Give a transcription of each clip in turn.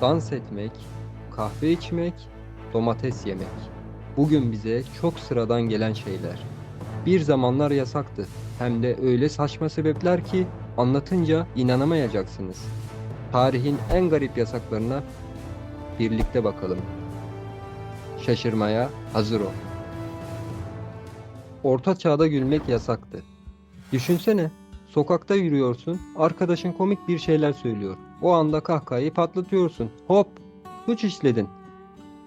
dans etmek, kahve içmek, domates yemek. Bugün bize çok sıradan gelen şeyler. Bir zamanlar yasaktı. Hem de öyle saçma sebepler ki anlatınca inanamayacaksınız. Tarihin en garip yasaklarına birlikte bakalım. Şaşırmaya hazır ol. Orta çağda gülmek yasaktı. Düşünsene, sokakta yürüyorsun, arkadaşın komik bir şeyler söylüyor. O anda kahkahayı patlatıyorsun. Hop, suç işledin.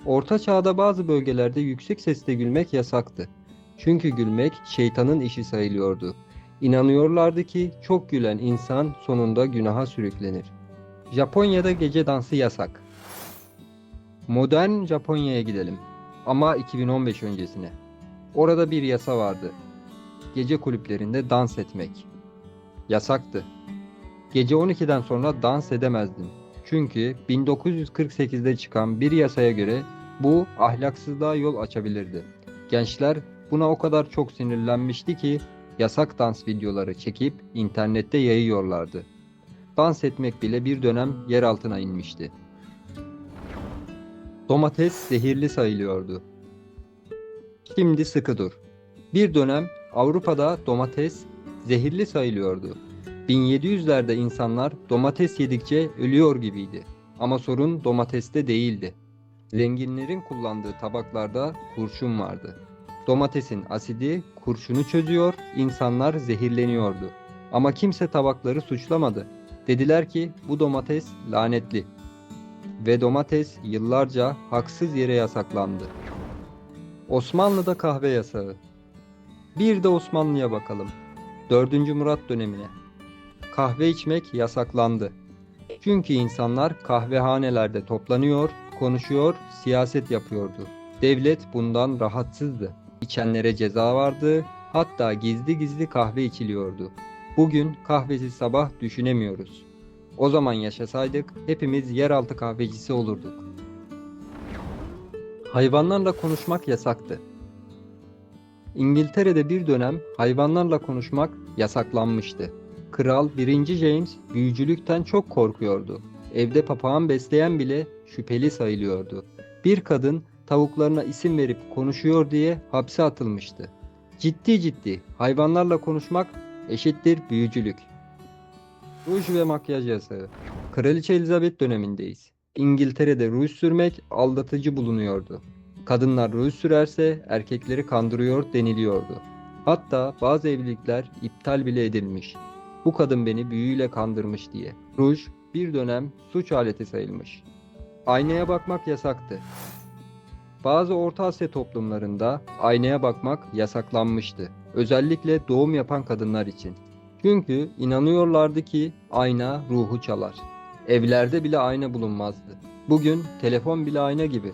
Orta çağda bazı bölgelerde yüksek sesle gülmek yasaktı. Çünkü gülmek şeytanın işi sayılıyordu. İnanıyorlardı ki çok gülen insan sonunda günaha sürüklenir. Japonya'da gece dansı yasak. Modern Japonya'ya gidelim. Ama 2015 öncesine. Orada bir yasa vardı. Gece kulüplerinde dans etmek. Yasaktı. Gece 12'den sonra dans edemezdin. Çünkü 1948'de çıkan bir yasaya göre bu ahlaksızlığa yol açabilirdi. Gençler buna o kadar çok sinirlenmişti ki yasak dans videoları çekip internette yayıyorlardı. Dans etmek bile bir dönem yer altına inmişti. Domates zehirli sayılıyordu. Şimdi sıkı dur. Bir dönem Avrupa'da domates zehirli sayılıyordu. 1700'lerde insanlar domates yedikçe ölüyor gibiydi. Ama sorun domateste değildi. Zenginlerin kullandığı tabaklarda kurşun vardı. Domatesin asidi kurşunu çözüyor, insanlar zehirleniyordu. Ama kimse tabakları suçlamadı. Dediler ki bu domates lanetli. Ve domates yıllarca haksız yere yasaklandı. Osmanlı'da kahve yasağı. Bir de Osmanlı'ya bakalım. 4. Murat dönemine. Kahve içmek yasaklandı. Çünkü insanlar kahvehanelerde toplanıyor, konuşuyor, siyaset yapıyordu. Devlet bundan rahatsızdı. İçenlere ceza vardı, hatta gizli gizli kahve içiliyordu. Bugün kahvesiz sabah düşünemiyoruz. O zaman yaşasaydık hepimiz yeraltı kahvecisi olurduk. Hayvanlarla konuşmak yasaktı. İngiltere'de bir dönem hayvanlarla konuşmak yasaklanmıştı. Kral 1. James büyücülükten çok korkuyordu. Evde papağan besleyen bile şüpheli sayılıyordu. Bir kadın tavuklarına isim verip konuşuyor diye hapse atılmıştı. Ciddi ciddi hayvanlarla konuşmak eşittir büyücülük. Ruj ve makyaj yasağı. Kraliçe Elizabeth dönemindeyiz. İngiltere'de ruj sürmek aldatıcı bulunuyordu. Kadınlar ruj sürerse erkekleri kandırıyor deniliyordu. Hatta bazı evlilikler iptal bile edilmiş. Bu kadın beni büyüyle kandırmış diye. Ruj bir dönem suç aleti sayılmış. Aynaya bakmak yasaktı. Bazı Orta Asya toplumlarında aynaya bakmak yasaklanmıştı. Özellikle doğum yapan kadınlar için. Çünkü inanıyorlardı ki ayna ruhu çalar. Evlerde bile ayna bulunmazdı. Bugün telefon bile ayna gibi.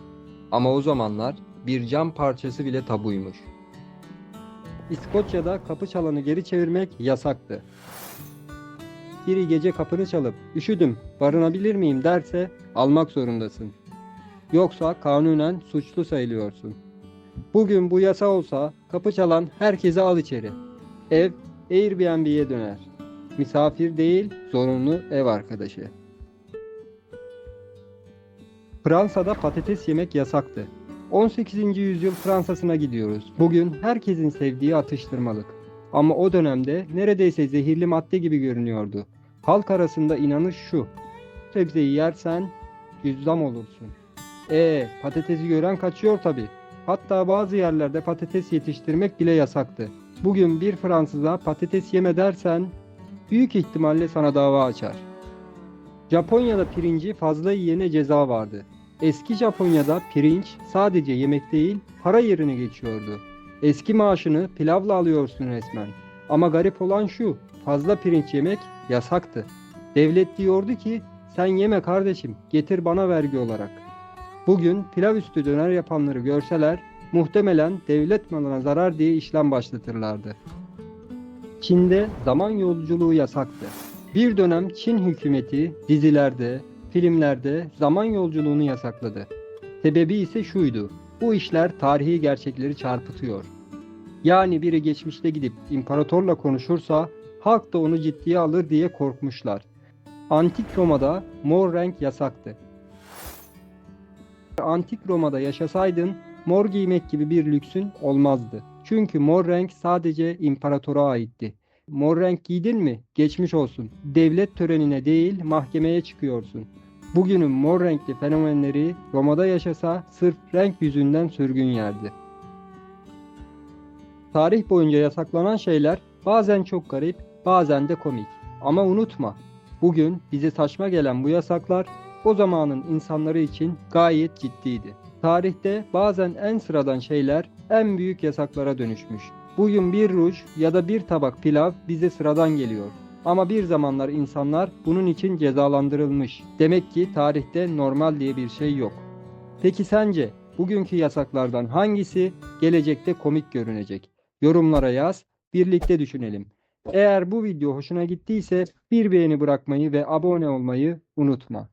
Ama o zamanlar bir cam parçası bile tabuymuş. İskoçya'da kapı çalanı geri çevirmek yasaktı. Biri gece kapını çalıp üşüdüm barınabilir miyim derse almak zorundasın. Yoksa kanunen suçlu sayılıyorsun. Bugün bu yasa olsa kapı çalan herkese al içeri. Ev Airbnb'ye döner. Misafir değil zorunlu ev arkadaşı. Fransa'da patates yemek yasaktı. 18. yüzyıl Fransa'sına gidiyoruz. Bugün herkesin sevdiği atıştırmalık. Ama o dönemde neredeyse zehirli madde gibi görünüyordu. Halk arasında inanış şu. Sebzeyi yersen cüzdan olursun. E patatesi gören kaçıyor tabi. Hatta bazı yerlerde patates yetiştirmek bile yasaktı. Bugün bir Fransız'a patates yeme dersen büyük ihtimalle sana dava açar. Japonya'da pirinci fazla yiyene ceza vardı. Eski Japonya'da pirinç sadece yemek değil para yerine geçiyordu. Eski maaşını pilavla alıyorsun resmen. Ama garip olan şu, fazla pirinç yemek yasaktı. Devlet diyordu ki sen yeme kardeşim getir bana vergi olarak. Bugün pilav üstü döner yapanları görseler muhtemelen devlet malına zarar diye işlem başlatırlardı. Çin'de zaman yolculuğu yasaktı. Bir dönem Çin hükümeti dizilerde, filmlerde zaman yolculuğunu yasakladı. Sebebi ise şuydu. Bu işler tarihi gerçekleri çarpıtıyor. Yani biri geçmişte gidip imparatorla konuşursa halk da onu ciddiye alır diye korkmuşlar. Antik Roma'da mor renk yasaktı. Antik Roma'da yaşasaydın mor giymek gibi bir lüksün olmazdı. Çünkü mor renk sadece imparatora aitti. Mor renk giydin mi? Geçmiş olsun. Devlet törenine değil mahkemeye çıkıyorsun. Bugünün mor renkli fenomenleri Roma'da yaşasa sırf renk yüzünden sürgün yerdi. Tarih boyunca yasaklanan şeyler bazen çok garip, bazen de komik. Ama unutma, bugün bize saçma gelen bu yasaklar o zamanın insanları için gayet ciddiydi. Tarihte bazen en sıradan şeyler en büyük yasaklara dönüşmüş. Bugün bir ruj ya da bir tabak pilav bize sıradan geliyor. Ama bir zamanlar insanlar bunun için cezalandırılmış. Demek ki tarihte normal diye bir şey yok. Peki sence bugünkü yasaklardan hangisi gelecekte komik görünecek? Yorumlara yaz, birlikte düşünelim. Eğer bu video hoşuna gittiyse bir beğeni bırakmayı ve abone olmayı unutma.